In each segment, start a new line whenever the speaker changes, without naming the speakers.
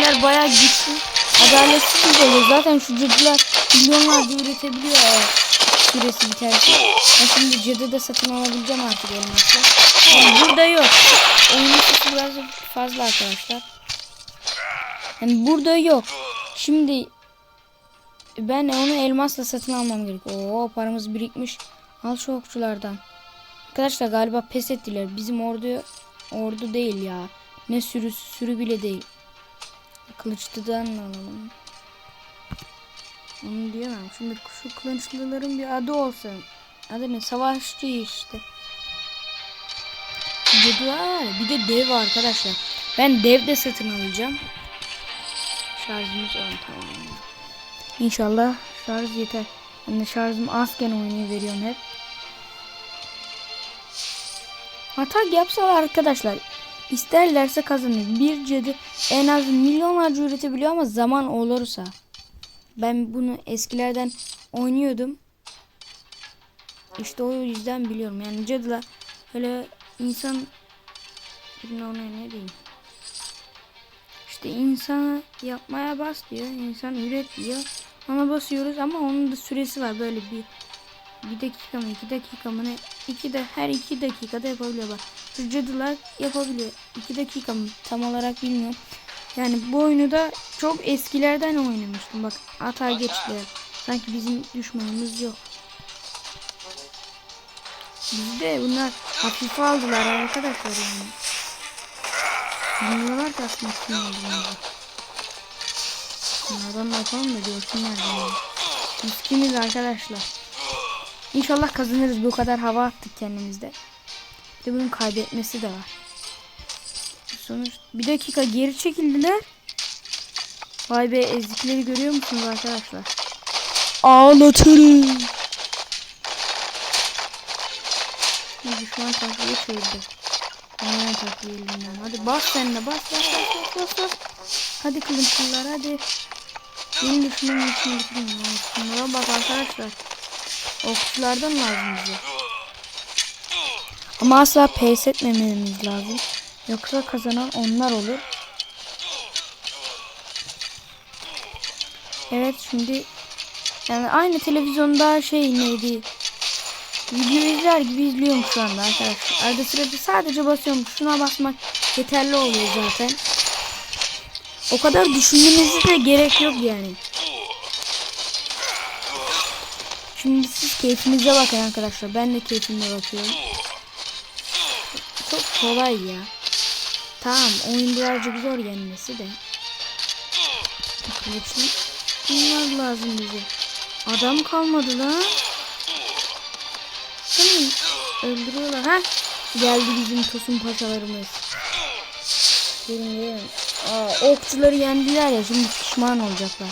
cadılar bayağı güçlü. Adaletsiz de oluyor. Zaten şu cadılar milyonlarca üretebiliyor eğer süresi biterse. Ben şimdi cadı da satın alabileceğim artık elmasla. Yani burada yok. Oyunun sesi biraz fazla arkadaşlar. Yani burada yok. Şimdi ben onu elmasla satın almam gerek. Oo paramız birikmiş. Al şu okçulardan. Arkadaşlar galiba pes ettiler. Bizim ordu ordu değil ya. Ne sürüsü sürü bile değil. Kılıçlı'dan alalım. Onu diyemem. Şimdi şu kılıçlıların bir adı olsun. Adı ne? Savaşçı işte. Cadı var. Bir de dev arkadaşlar. Ben dev de satın alacağım. Şarjımız 10 tamam. İnşallah şarj yeter. De şarjım azken oyunu veriyorum hep. Hata yapsalar arkadaşlar isterlerse kazanır. Bir cadı en az milyonlarca üretebiliyor ama zaman olursa. Ben bunu eskilerden oynuyordum. İşte o yüzden biliyorum. Yani cadılar öyle insan Şimdi ona ne diyeyim. İşte insanı yapmaya bas diyor. İnsan üret diyor. Ona basıyoruz ama onun da süresi var. Böyle bir bir dakika mı iki dakika mı ne? İki de her iki dakikada yapabiliyor bak. Şu cadılar yapabiliyor. İki dakika mı tam olarak bilmiyorum. Yani bu oyunu da çok eskilerden oynamıştım. Bak hata geçtiler. Sanki bizim düşmanımız yok. Bizde bunlar hafife aldılar arkadaşlar yani. Bilmiyorlar ki aslında kim olduğunu. Bunlardan da yapalım da görsünler beni. Biz kimiz arkadaşlar. İnşallah kazanırız. Bu kadar hava attık kendimizde. Bir de bunun kaybetmesi de var. Sonuç bir dakika geri çekildiler. Vay be ezikleri görüyor musunuz arkadaşlar? Ağlatırım. Bir düşman takviye çevirdi. Hemen takviye elinden. Hadi bas sen de bas bas bas bas bas. Hadi kılıçlılar hadi. Benim düşmanın içine bitireyim. Şunlara bak arkadaşlar. Okçulardan lazım bize. Ama asla pes etmememiz lazım. Yoksa kazanan onlar olur. Evet şimdi yani aynı televizyonda şey neydi? Video izler gibi izliyorum şu anda arkadaşlar. Arada sırada sadece basıyorum. Şuna basmak yeterli oluyor zaten. O kadar düşünmenize de gerek yok yani. Şimdi siz keyfinize bakın arkadaşlar. Ben de keyfime bakıyorum. Çok kolay ya. Tamam oyun birazcık zor yenmesi de. Kılıçlı bunlar lazım bize. Adam kalmadı lan. Seni öldürüyorlar ha. Geldi bizim tosun paşalarımız. Gelin gelin. Aa, okçuları yendiler ya şimdi pişman olacaklar.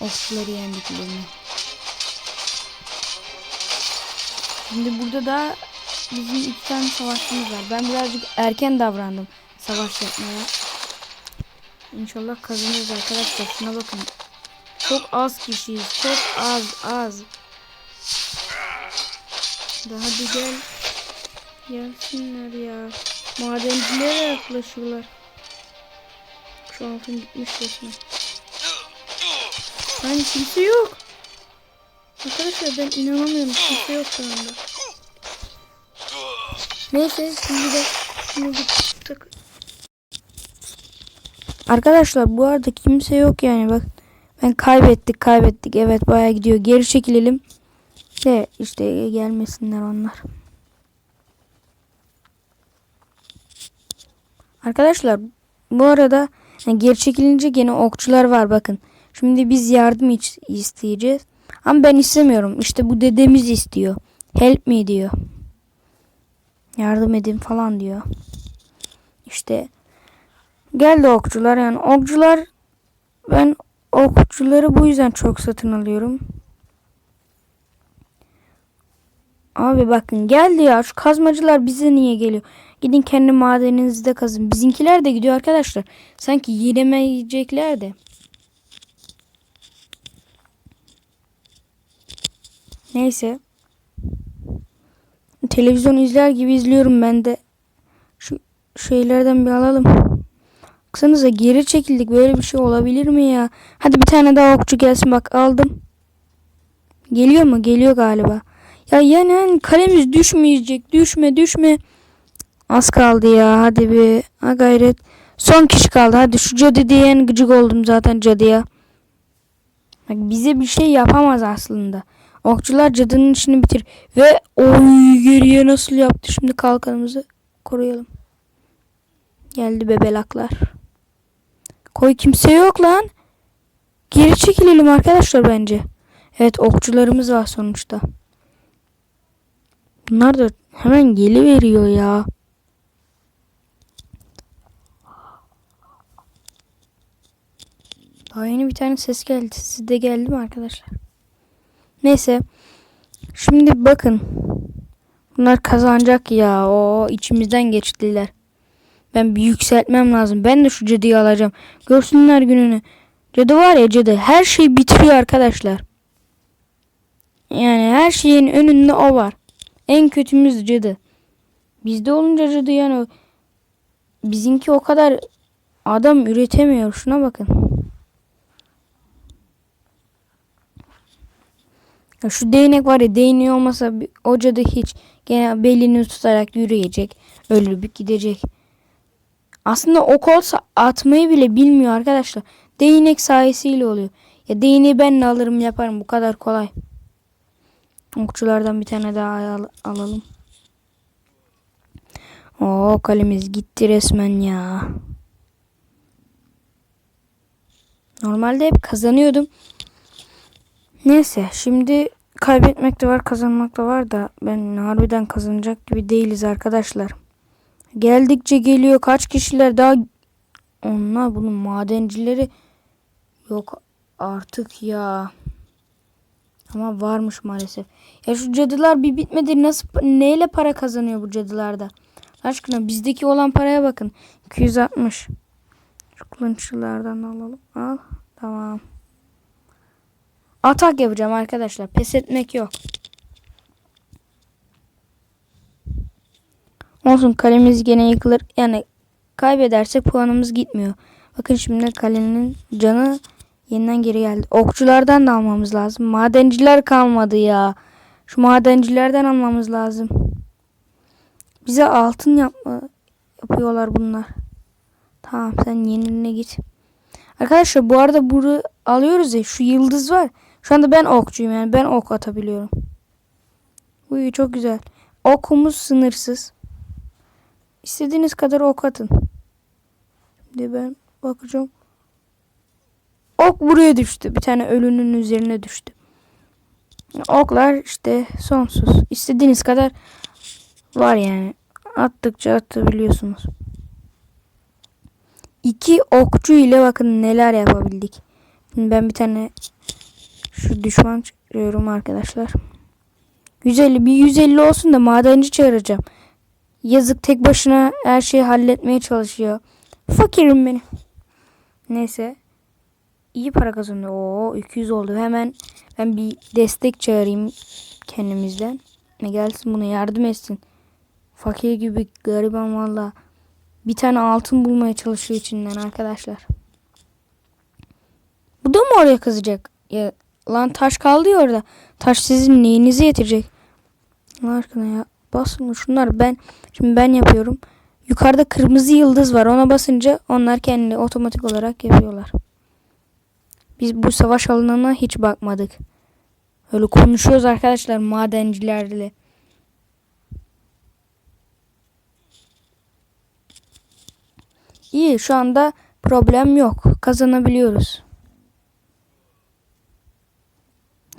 Okçuları yendiklerini. Şimdi burada da bizim iki tane savaşçımız var. Ben birazcık erken davrandım savaş yapmaya. İnşallah kazanırız arkadaşlar. Şuna bakın. Çok az kişiyiz. Çok az az. Daha hadi gel. Gelsinler ya. Madencilere yaklaşıyorlar. Şu altın gitmiş resmen. Hani kimse yok. Arkadaşlar ben inanamıyorum. Kimse yok şu anda. Neyse şimdi de bir tak. Arkadaşlar bu arada kimse yok yani bak. Ben kaybettik kaybettik. Evet baya gidiyor. Geri çekilelim. De işte gelmesinler onlar. Arkadaşlar bu arada yani geri çekilince gene okçular var bakın. Şimdi biz yardım isteyeceğiz. Ama ben istemiyorum. İşte bu dedemiz istiyor. Help me diyor. Yardım edin falan diyor. İşte geldi okçular yani okçular ben okçuları bu yüzden çok satın alıyorum. Abi bakın geldi ya şu kazmacılar bize niye geliyor? Gidin kendi madeninizde kazın. Bizinkiler de gidiyor arkadaşlar. Sanki yiyemeyecekler de. Neyse. Televizyon izler gibi izliyorum ben de. Şu şeylerden bir alalım. Baksanıza geri çekildik. Böyle bir şey olabilir mi ya? Hadi bir tane daha okçu gelsin bak aldım. Geliyor mu? Geliyor galiba. Ya yani kalemiz düşmeyecek. Düşme düşme. Az kaldı ya. Hadi bir. Ha gayret. Son kişi kaldı. Hadi şu cadı diyen gıcık oldum zaten cadıya. Bak bize bir şey yapamaz aslında. Okçular cadının işini bitir. Ve oy geriye nasıl yaptı. Şimdi kalkanımızı koruyalım. Geldi bebelaklar. Koy kimse yok lan. Geri çekilelim arkadaşlar bence. Evet okçularımız var sonuçta. Bunlar da hemen geliveriyor ya. Daha yeni bir tane ses geldi. Sizde geldi mi arkadaşlar? Neyse. Şimdi bakın. Bunlar kazanacak ya. O içimizden geçtiler. Ben bir yükseltmem lazım. Ben de şu cadıyı alacağım. Görsünler gününü. Cadı var ya cadı. Her şey bitiriyor arkadaşlar. Yani her şeyin önünde o var. En kötümüz cadı. Bizde olunca cadı yani o- bizimki o kadar adam üretemiyor. Şuna bakın. Ya şu değnek var ya değneği olmasa cadı hiç gene belini tutarak yürüyecek. Ölüp gidecek. Aslında ok olsa atmayı bile bilmiyor arkadaşlar. Değnek sayesiyle oluyor. Ya değneği ben de alırım yaparım. Bu kadar kolay. Okçulardan bir tane daha al- alalım. Oo kalemiz gitti resmen ya. Normalde hep kazanıyordum. Neyse şimdi kaybetmek de var kazanmak da var da ben harbiden kazanacak gibi değiliz arkadaşlar. Geldikçe geliyor kaç kişiler daha onlar bunun madencileri yok artık ya. Ama varmış maalesef. Ya şu cadılar bir bitmedi. Nasıl neyle para kazanıyor bu cadılarda? Aşkına bizdeki olan paraya bakın. 260. Şu kılınçlılardan alalım. Al. Tamam. Atak yapacağım arkadaşlar. Pes etmek yok. Olsun kalemiz gene yıkılır. Yani kaybedersek puanımız gitmiyor. Bakın şimdi kalenin canı yeniden geri geldi. Okçulardan da almamız lazım. Madenciler kalmadı ya. Şu madencilerden almamız lazım. Bize altın yapma yapıyorlar bunlar. Tamam sen yeniline git. Arkadaşlar bu arada bunu alıyoruz ya şu yıldız var. Şu anda ben okçuyum yani ben ok atabiliyorum. Uy çok güzel. Okumuz sınırsız. İstediğiniz kadar ok atın. Şimdi ben bakacağım. Ok buraya düştü. Bir tane ölünün üzerine düştü. Oklar işte sonsuz. İstediğiniz kadar var yani. Attıkça atabiliyorsunuz. İki okçu ile bakın neler yapabildik. Şimdi ben bir tane şu düşman çağırıyorum arkadaşlar. 150 bir 150 olsun da madenci çağıracağım. Yazık tek başına her şeyi halletmeye çalışıyor. Fakirim benim. Neyse. İyi para kazanıyor. Oo 200 oldu. Hemen ben bir destek çağırayım kendimizden. Ne gelsin buna yardım etsin. Fakir gibi gariban valla. Bir tane altın bulmaya çalışıyor içinden arkadaşlar. Bu da mı oraya kazacak? Ya lan taş kaldı ya orada. Taş sizin neyinizi yetirecek? Allah aşkına ya. Basın şunlar ben şimdi ben yapıyorum. Yukarıda kırmızı yıldız var. Ona basınca onlar kendi otomatik olarak yapıyorlar. Biz bu savaş alanına hiç bakmadık. Öyle konuşuyoruz arkadaşlar madencilerle. İyi şu anda problem yok. Kazanabiliyoruz.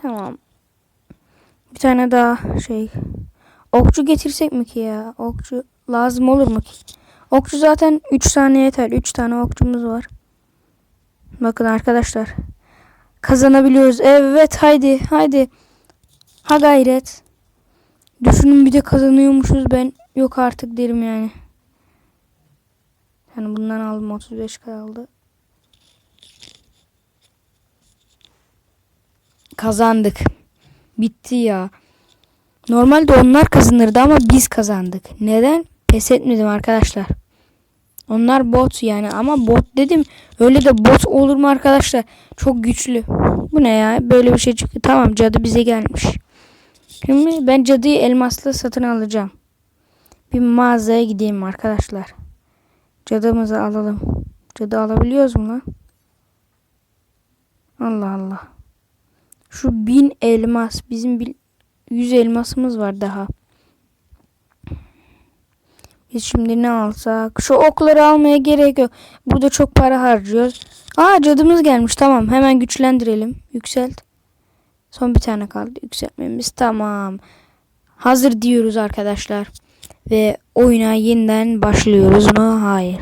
Tamam. Bir tane daha şey. Okçu getirsek mi ki ya? Okçu lazım olur mu ki? Okçu zaten 3 tane yeter. 3 tane okçumuz var. Bakın arkadaşlar. Kazanabiliyoruz. Evet haydi haydi. Ha gayret. Düşünün bir de kazanıyormuşuz. Ben yok artık derim yani. Yani bundan aldım 35 kaldı. Kazandık. Bitti ya. Normalde onlar kazanırdı ama biz kazandık. Neden? Pes etmedim arkadaşlar. Onlar bot yani ama bot dedim öyle de bot olur mu arkadaşlar? Çok güçlü. Bu ne ya? Böyle bir şey çıktı. Tamam cadı bize gelmiş. Şimdi ben cadıyı elmasla satın alacağım. Bir mağazaya gideyim arkadaşlar. Cadımızı alalım. Cadı alabiliyoruz mu lan? Allah Allah. Şu bin elmas. Bizim bir yüz elmasımız var daha. Biz şimdi ne alsak? Şu okları almaya gerek yok. Burada çok para harcıyoruz. Aa cadımız gelmiş. Tamam hemen güçlendirelim. Yükselt. Son bir tane kaldı. Yükseltmemiz tamam. Hazır diyoruz arkadaşlar. Ve oyuna yeniden başlıyoruz mu? Hayır.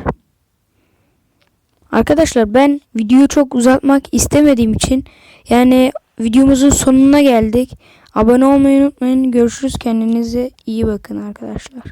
Arkadaşlar ben videoyu çok uzatmak istemediğim için yani videomuzun sonuna geldik. Abone olmayı unutmayın. Görüşürüz. Kendinize iyi bakın arkadaşlar.